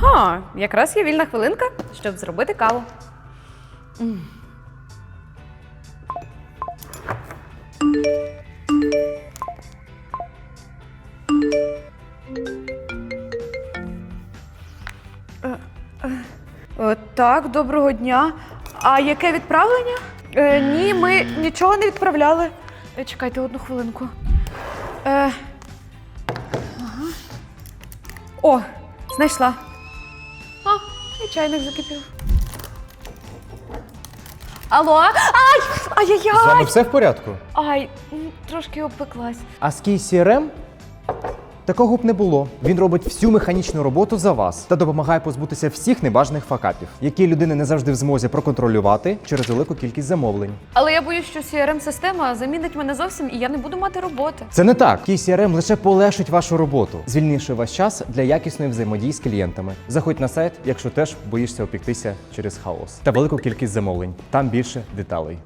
Ха, якраз є вільна хвилинка, щоб зробити каву. М. Е, е, е, Так, доброго дня. А яке відправлення? Е, ні, ми нічого не відправляли. Е, Чекайте одну хвилинку. Е, ага. О, знайшла. І чайник закипів. Алло? Ай! З вами Ай-яй-яй! все в порядку? Ай, м, трошки обпеклась. А з Key CRM такого б не було. Він робить всю механічну роботу за вас та допомагає позбутися всіх небажаних факапів, які людина не завжди в змозі проконтролювати через велику кількість замовлень. Але я боюсь, що CRM-система замінить мене зовсім, і я не буду мати роботи. Це не так. Key CRM лише полегшить вашу роботу, звільнивши ваш час для якісної взаємодії з клієнтами. Заходь на сайт, якщо теж боїшся опіктися через хаос та велику кількість замовлень. Там більше деталей.